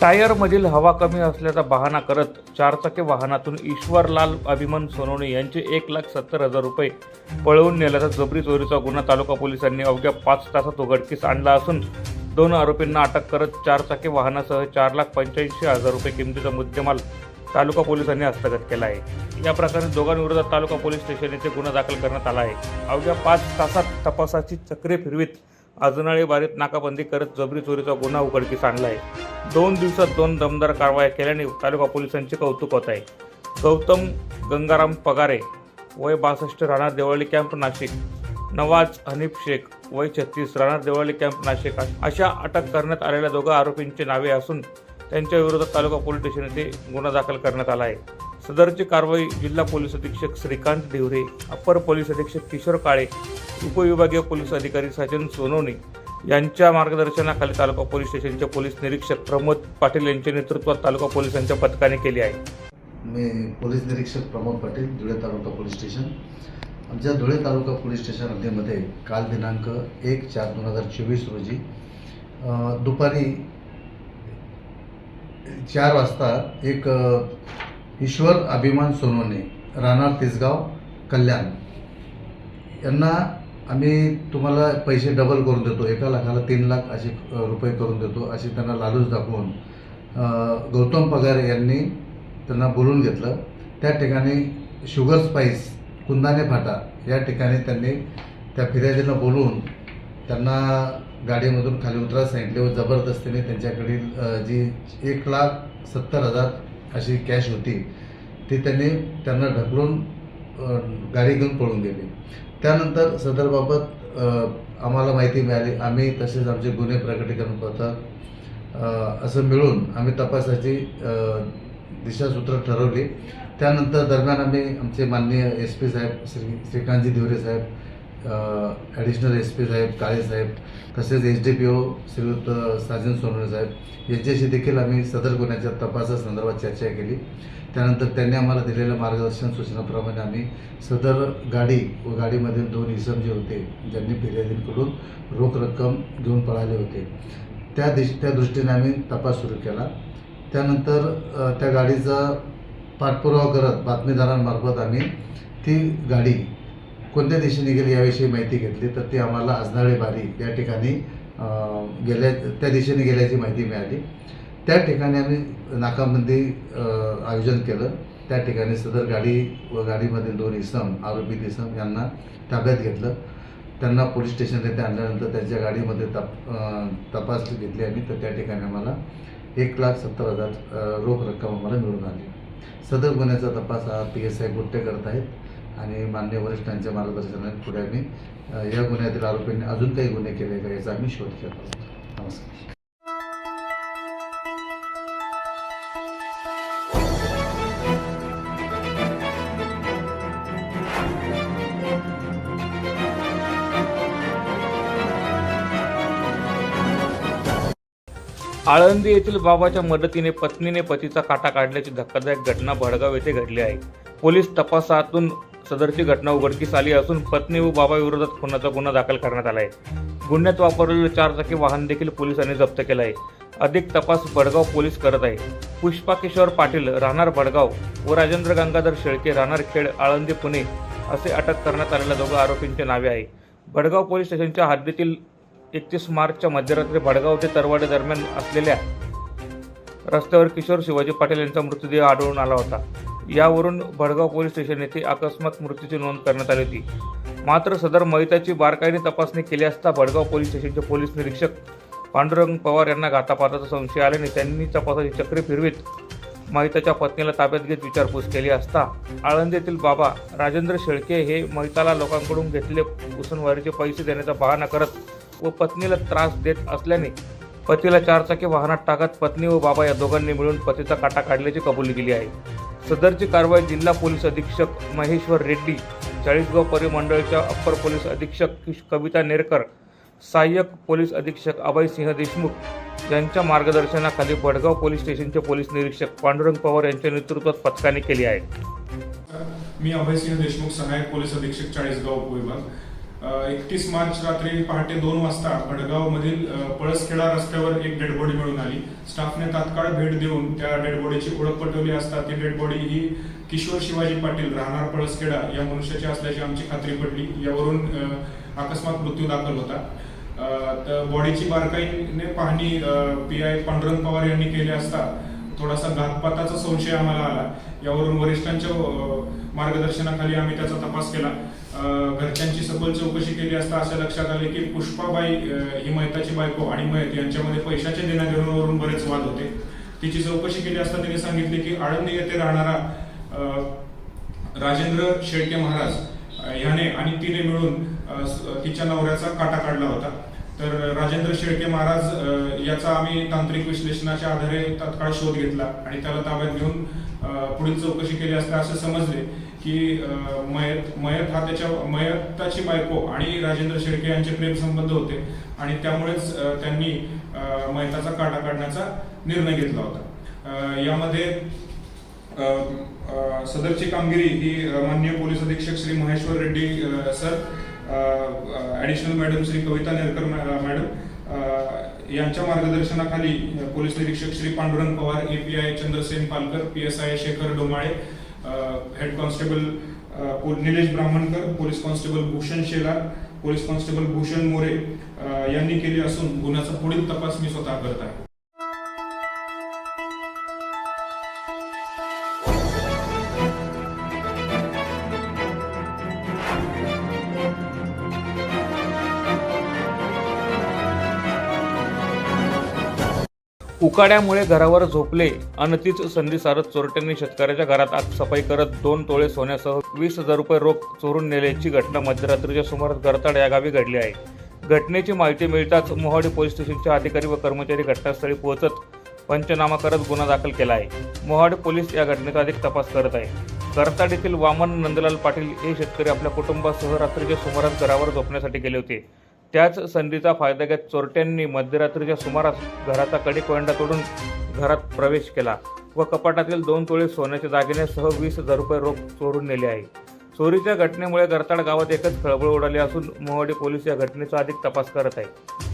टायरमधील हवा कमी असल्याचा बहाणा करत चारचाकी वाहनातून ईश्वरलाल अभिमन सोनवणे यांचे एक लाख सत्तर हजार रुपये पळवून नेल्याचा जबरी चोरीचा गुन्हा तालुका पोलिसांनी अवघ्या पाच तासात उघडकीस आणला असून दोन आरोपींना अटक करत चारचाकी वाहनासह चार लाख पंच्याऐंशी हजार रुपये किमतीचा मुद्देमाल तालुका पोलिसांनी हस्तगत केला आहे. या प्रकरणी दोघांविरोधात तालुका पोलीस स्टेशन येथे गुन्हा दाखल करण्यात आला आहे. अवघ्या पाच तासात तपासाची चक्रे फिरवीत अजनाळे बारीत नाकाबंदी करत जबरी चोरीचा गुन्हा उघडकीस आणला आहे दोन दिवसात दोन दमदार कारवाया केल्याने तालुका पोलिसांचे कौतुक होत आहे. गौतम गंगाराम पगारे वय बासष्ट राहणार देवळी कॅम्प नाशिक. नवाज हनीफ शेख वय छत्तीस राहणार देवळी कॅम्प नाशिक. अशा अटक करण्यात आलेल्या दोघा आरोपींची नावे असून त्यांच्या विरोधात तालुका पोलीस स्टेशन येथे गुन्हा दाखल करण्यात आला आहे. सदरची कारवाई जिल्हा पोलीस अधीक्षक श्रीकांत ढिवरे अप्पर पोलीस अधीक्षक किशोर काळे उपविभागीय पोलीस अधिकारी सचिन सोनवणे यांच्या मार्गदर्शनाखाली तालुका पोलीस स्टेशनचे पोलीस निरीक्षक प्रमोद पाटील यांच्या नेतृत्वात तालुका पोलिसांच्या पथकाने केली आहे. मी पोलीस निरीक्षक प्रमोद पाटील धुळे तालुका पोलीस स्टेशन. आमच्या धुळे तालुका पोलीस स्टेशन हद्दीमध्ये काल दिनांक एक चार दोन हजार चोवीस रोजी दुपारी चार वाजता एक ईश्वर अभिमान सोनवणे राहणार तिसगाव कल्याण यांना आम्ही तुम्हाला पैसे डबल करून देतो. एका लाखाला तीन लाख असे रुपये करून देतो अशी त्यांना लालूच दाखवून गौतम पगार यांनी त्यांना बोलून घेतलं. त्या ठिकाणी शुगर स्पाईस कुंदाने फाटा या ठिकाणी त्यांनी त्या फिर्यादीला बोलून त्यांना गाडीमधून खाली उतरायला सांगितले व जबरदस्तीने त्यांच्याकडील जी एक लाख सत्तर हजार अशी कॅश होती ती त्यांनी त्यांना ढकलून गाडी घेऊन पळून गेले. त्यानंतर सदरबाबत आम्हाला माहिती मिळाली. आम्ही तसेच आमचे गुन्हे प्रकटीकरण पथक असं मिळून आम्ही तपासाची दिशासूत्र ठरवली. त्यानंतर दरम्यान आम्ही आमचे माननीय एस पी साहेब श्री श्रीकांतजी धिवरे साहेब ॲडिशनल एस पी साहेब काळे साहेब तसेच एच डी पी ओ श्रीयुक्त साजन सोनवणे साहेब यांच्याशी देखील आम्ही सदर गुन्ह्याच्या तपासासंदर्भात चर्चा केली. त्यानंतर त्यांनी आम्हाला दिलेल्या मार्गदर्शन सूचनाप्रमाणे आम्ही सदर गाडी व गाडीमधील दोन इसम जे होते ज्यांनी फिर्यादींकडून रोख रक्कम घेऊन पळाले होते. त्या दिश त्या दृष्टीने आम्ही तपास सुरू केला. त्यानंतर त्या गाडीचा पाठपुरावा करत बातमीदारांमार्फत आम्ही ती गाडी कोणत्या दिशेने गेली याविषयी माहिती घेतली तर ती आम्हाला आजनाळे बारी या ठिकाणी गेल्या त्या दिशेने गेल्याची माहिती मिळाली. त्या ठिकाणी आम्ही नाकाबंदी आयोजन केलं. त्या ठिकाणी सदर गाडी व गाडीमधील दोन इसम आरोपी इसम यांना ताब्यात घेतलं. त्यांना पोलीस स्टेशन येथे आणल्यानंतर त्यांच्या गाडीमध्ये तप तपास तपासणी घेतली आम्ही. तर त्या ठिकाणी आम्हाला एक लाख सत्तर हजार रोख रक्कम आम्हाला मिळून आली. सदर गुन्ह्याचा तपास हा पी एस आय गुट्टे करत आहेत. आणि मान्य वरिष्ठांच्या मार्गदर्शनाने पुढे आम्ही या गुन्ह्यातील आरोपींनी अजून काही गुन्हे केले का याचा आम्ही शोध घेत आहोत. नमस्कार. आळंदी येथील बाबाच्या मदतीने पत्नीने पतीचा काटा काढल्याची धक्कादायक घटना भडगाव येथे घडली आहे. पोलीस तपासातून सदरची घटना उघडकीस आली असून पत्नी व बाबा विरोधात खुनाचा गुन्हा दाखल करण्यात आला आहे गुन्ह्यात वापरलेलं चारचाकी वाहन देखील पोलिसांनी जप्त केलं आहे अधिक तपास भडगाव पोलीस करत आहे. पुष्पा किशोर पाटील राहणार भडगाव व राजेंद्र गंगाधर शेळके राहणार खेड आळंदी पुणे असे अटक करण्यात आलेल्या दोघं आरोपींचे नावे आहे. भडगाव पोलीस स्टेशनच्या हद्दीतील एकतीस मार्चच्या मध्यरात्री भडगाव ते तरवाडे दरम्यान असलेल्या रस्त्यावर किशोर शिवाजी पाटील यांचा मृतदेह आढळून आला होता. यावरून भडगाव पोलीस स्टेशन येथे अकस्मात मृत्यूची नोंद करण्यात आली होती. मात्र सदर महिताची बारकाईने तपासणी केली असता भडगाव पोलीस स्टेशनचे पोलीस निरीक्षक पांडुरंग पवार यांना घातापाताचा संशय आल्याने त्यांनी तपासाची चक्रे फिरवीत महिताच्या पत्नीला ताब्यात घेत विचारपूस केली असता आळंदीतील बाबा राजेंद्र शेळके हे महिताला लोकांकडून घेतलेले उसनवारीचे पैसे देण्याचा बहाणा करत व पत्नीला त्रास देत असल्याने पतीला चारचाकी वाहनात टाकत पत्नी व बाबा या दोघांनी मिळून पतीचा काटा काढल्याची कबुली केली आहे. सदरची कारवाई जिल्हा पोलीस अधीक्षक महेश्वर रेड्डी चाळीसगाव परिमंडळच्या अप्पर पोलीस अधीक्षक कविता नेरकर सहाय्यक पोलीस अधीक्षक अभयसिंह देशमुख यांच्या मार्गदर्शनाखाली भडगाव पोलीस स्टेशनचे पोलीस निरीक्षक पांडुरंग पवार यांच्या नेतृत्वात पथकाने केली आहे. मी अभयसिंह देशमुख सहाय्यक पोलीस अधीक्षक चाळीसगाव विभाग एकतीस मार्च रात्री पहाटे दोन वाजता भडगावमधील पळसखेडा रस्त्यावर एक डेड बॉडी मिळून आली. स्टाफने तात्काळ भेट देऊन त्या डेड बॉडीची ओळख पटवली असता ती डेड बॉडी ही किशोर शिवाजी पाटील राहणार पळसखेडा या मनुष्याची असल्याची आमची खात्री पडली. यावरून अकस्मात मृत्यू दाखल होता. तर बॉडीची बारकाईने पाहणी पी आय पांडुरंग पवार यांनी केली असता थोडासा घातपाताचा संशय आम्हाला आला. यावरून वरिष्ठांच्या मार्गदर्शनाखाली आम्ही त्याचा तपास केला. घरच्यांची सखोल चौकशी केली असता असं लक्षात आले की पुष्पाबाई ही मयताची बायको आणि मयत यांच्यामध्ये पैशाच्या देण्याघेण्यावरून बरेच वाद होते. तिची चौकशी केली असता तिने सांगितले की आळंदी येथे राहणारा राजेंद्र शेळके महाराज ह्याने आणि तिने मिळून तिच्या नवऱ्याचा काटा काढला होता. तर राजेंद्र शेळके महाराज याचा आम्ही तांत्रिक विश्लेषणाच्या आधारे तात्काळ शोध घेतला आणि त्याला ताब्यात घेऊन पुढील चौकशी केली असता असे समजले. की मयत मयत हा त्याच्या मयताची बायको आणि राजेंद्र शेळके यांचे प्रेमसंबंध होते. आणि त्यामुळेच त्यांनी मयताचा काटा काढण्याचा निर्णय घेतला होता. यामध्ये सदरची कामगिरी ही माननीय पोलीस अधीक्षक Shri Maheshwar Reddy sir additional madam Shri Kavita Nerkar madam यांच्या मार्गदर्शनाखाली पोलीस निरीक्षक Shri Pandurang Pawar A P I Chandrasen Palkar P S I Shekhar Domale head constable Nilesh Brahmankar police constable Bhushan Shelar police constable Bhushan More यांनी केली असून गुन्ह्याचा पुढील तपास मी स्वतः करत आहे. उकाड्यामुळे घरावर झोपले अन तीच संधी सारत चोरट्यांनी शेतकऱ्याच्या घरात आग सफाई करत दोन तोळे सोन्यासह वीस हजार रुपये रोख चोरून नेल्याची घटना मध्यरात्रीच्या सुमारास गरताड या गावी घडली आहे. घटनेची माहिती मिळताच मोहाडी पोलीस स्टेशनचे अधिकारी व कर्मचारी घटनास्थळी पोहोचत पंचनामा करत गुन्हा दाखल केला आहे. मोहाडी पोलीस या घटनेचा अधिक तपास करत आहे. करताड येथील वामन नंदलाल पाटील हे शेतकरी आपल्या कुटुंबासह रात्रीच्या सुमारास घरावर झोपण्यासाठी गेले होते. त्याच संधीचा फायदा घेत चोरट्यांनी मध्यरात्रीच्या सुमारास घराचा कडी कोयंडा तोडून घरात प्रवेश केला व कपाटातील दोन तोळे सोन्याच्या दागिन्यासह वीस हजार रुपये रोख चोरून नेले आहे. चोरीच्या घटनेमुळे गरताड गावात एकच खळबळ उडाली असून मोहाडी पोलीस या घटनेचा अधिक तपास करत आहे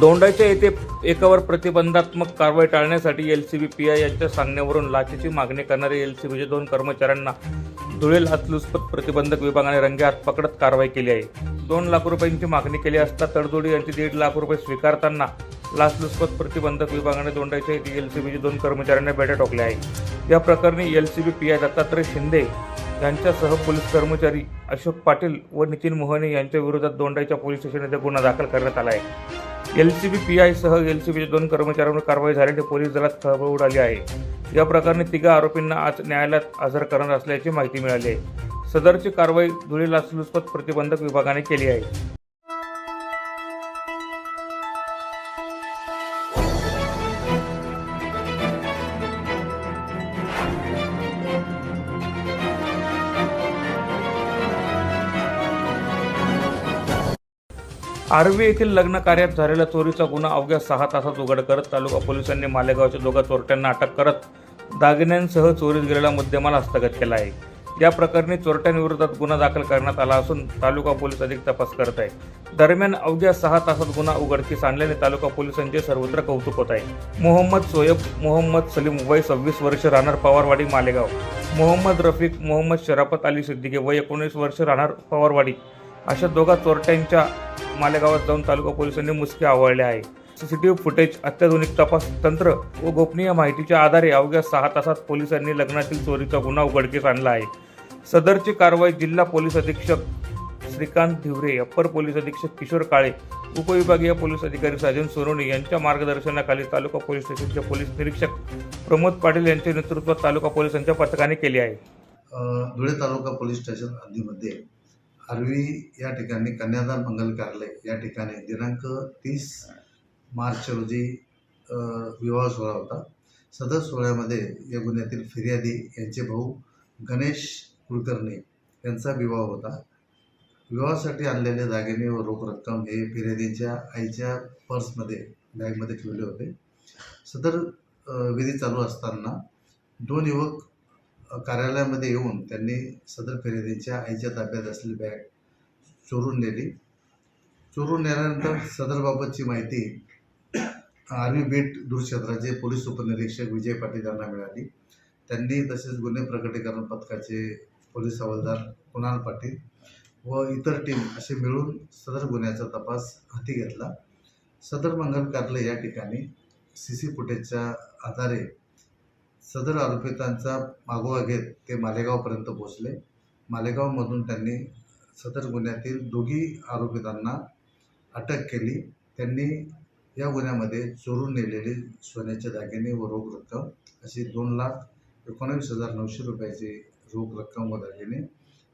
दोंडाच्या येथे एकावर प्रतिबंधात्मक कारवाई टाळण्यासाठी L C B P I यांच्या सांगण्यावरून लाचेची मागणी करणारे बीच्या दोन कर्मचाऱ्यांना धुळे हातलुचपत प्रतिबंधक विभागाने रंगेहात पकडत कारवाई केली आहे. दोन लाख रुपयांची मागणी केली असता तडजोडी यांची दीड लाख रुपये स्वीकारताना लाचलुचपत प्रतिबंधक विभागाने दोंडाच्या येथे एल सी बीचे दोन कर्मचाऱ्यांना बेड्या ठोकल्या आहे या प्रकरणी L C B P I Dattatray Shinde यांच्यासह पोलीस कर्मचारी अशोक पाटील व नितीन मोहने यांच्या विरोधात दोंडाईच्या पोलीस स्टेशन येथे गुन्हा दाखल करण्यात आला आहे. एल सी बी पी आयसह एल सह बीच्या दोन कर्मचाऱ्यांवर कारवाई झाल्याने पोलीस दलात खळबळ उडाली आहे. या प्रकरणी तिघा आरोपींना आज न्यायालयात हजर करणार असल्याची माहिती मिळाली आहे. सदरची कारवाई धुळे लाचलुचपत प्रतिबंधक विभागाने केली आहे. आर्वी येथील लग्न कार्यात झालेला चोरीचा गुन्हा अवघ्या सहा तासात उघड करत तालुका पोलिसांनी मालेगावच्या दोघा चोरट्यांना अटक करत दागिन्यांसह चोरीस गेलेला मुद्देमाल हस्तगत केला आहे. या प्रकरणी चोरट्यांविरोधात गुन्हा दाखल करण्यात आला असून तालुका पोलीस अधिक तपास करत आहे. दरम्यान अवघ्या सहा तासात गुन्हा उघडकीस आणल्याने तालुका पोलिसांचे सर्वत्र कौतुक होत आहे. मोहम्मद सोयब मोहम्मद सलीम वय सव्वीस वर्ष राहणार पवारवाडी मालेगाव. मोहम्मद रफीक मोहम्मद शराफत अली सिद्दीके वय एकोणीस वर्ष राहणार पवारवाडी. अशा दोघा चोरट्यांच्या मालेगावात जाऊन तालुका पोलिसांनी मुसके आवळले आहे. सीसीटीव्ही फुटेज अत्याधुनिक तपास तंत्र व गोपनीय माहितीच्या आधारे अवघ्या सहा तासात पोलिसांनी लग्नातील चोरीचा गुन्हा उघडकीस आणला आहे. सदरची कारवाई जिल्हा पोलीस अधीक्षक श्रीकांत धिवरे अप्पर पोलीस अधीक्षक किशोर काळे उपविभागीय पोलीस अधिकारी साजन सोनवणे यांच्या मार्गदर्शनाखाली तालुका पोलीस स्टेशनचे पोलीस निरीक्षक प्रमोद पाटील यांच्या नेतृत्वात तालुका पोलिसांच्या पथकाने केली आहे. धुळे तालुका पोलीस स्टेशन हद्दीमध्ये आर्वी या ठिकाणी कन्यादान मंगल कार्यालय या ठिकाणी दिनांक तीस मार्च रोजी विवाह सोहळा होता. सदर सोहळ्यामध्ये या गुन्ह्यातील फिर्यादी यांचे भाऊ गणेश कुलकर्णी यांचा विवाह होता. विवाहासाठी आणलेले दागिने व रोख रक्कम हे फिर्यादींच्या आईच्या पर्समध्ये बॅगमध्ये ठेवले होते. सदर विधी चालू असताना दोन युवक कार्यालयामध्ये येऊन त्यांनी सदर फिर्यादीच्या आईच्या ताब्यात असलेली बॅग चोरून नेली. चोरून नेल्यानंतर सदरबाबतची माहिती आर्मी बीट दूरक्षेत्राचे पोलीस उपनिरीक्षक विजय पाटील यांना मिळाली. त्यांनी तसेच गुन्हे प्रकटीकरण पथकाचे पोलीस हवालदार कुणाल पाटील व इतर टीम असे मिळून सदर गुन्ह्याचा तपास हाती घेतला. सदर मंगल कार्यालय या ठिकाणी सी सी फुटेजच्या आधारे सदर आरोपितांचा मागोवा घेत ते मालेगावपर्यंत पोहोचले. मालेगावमधून त्यांनी सदर गुन्ह्यातील दोघी आरोपितांना अटक केली. त्यांनी या गुन्ह्यामध्ये चोरून नेलेले सोन्याचे दागिने व रोख रक्कम अशी दोन लाख एकोणावीस हजार नऊशे रुपयाची रोख रक्कम व दागिने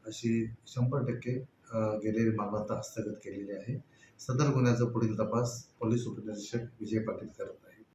अशी शंभर टक्के गेलेली मालमत्ता हस्तगत केलेली आहे. सदर गुन्ह्याचा पुढील तपास पोलीस उपनिरीक्षक विजय पाटील करत आहेत.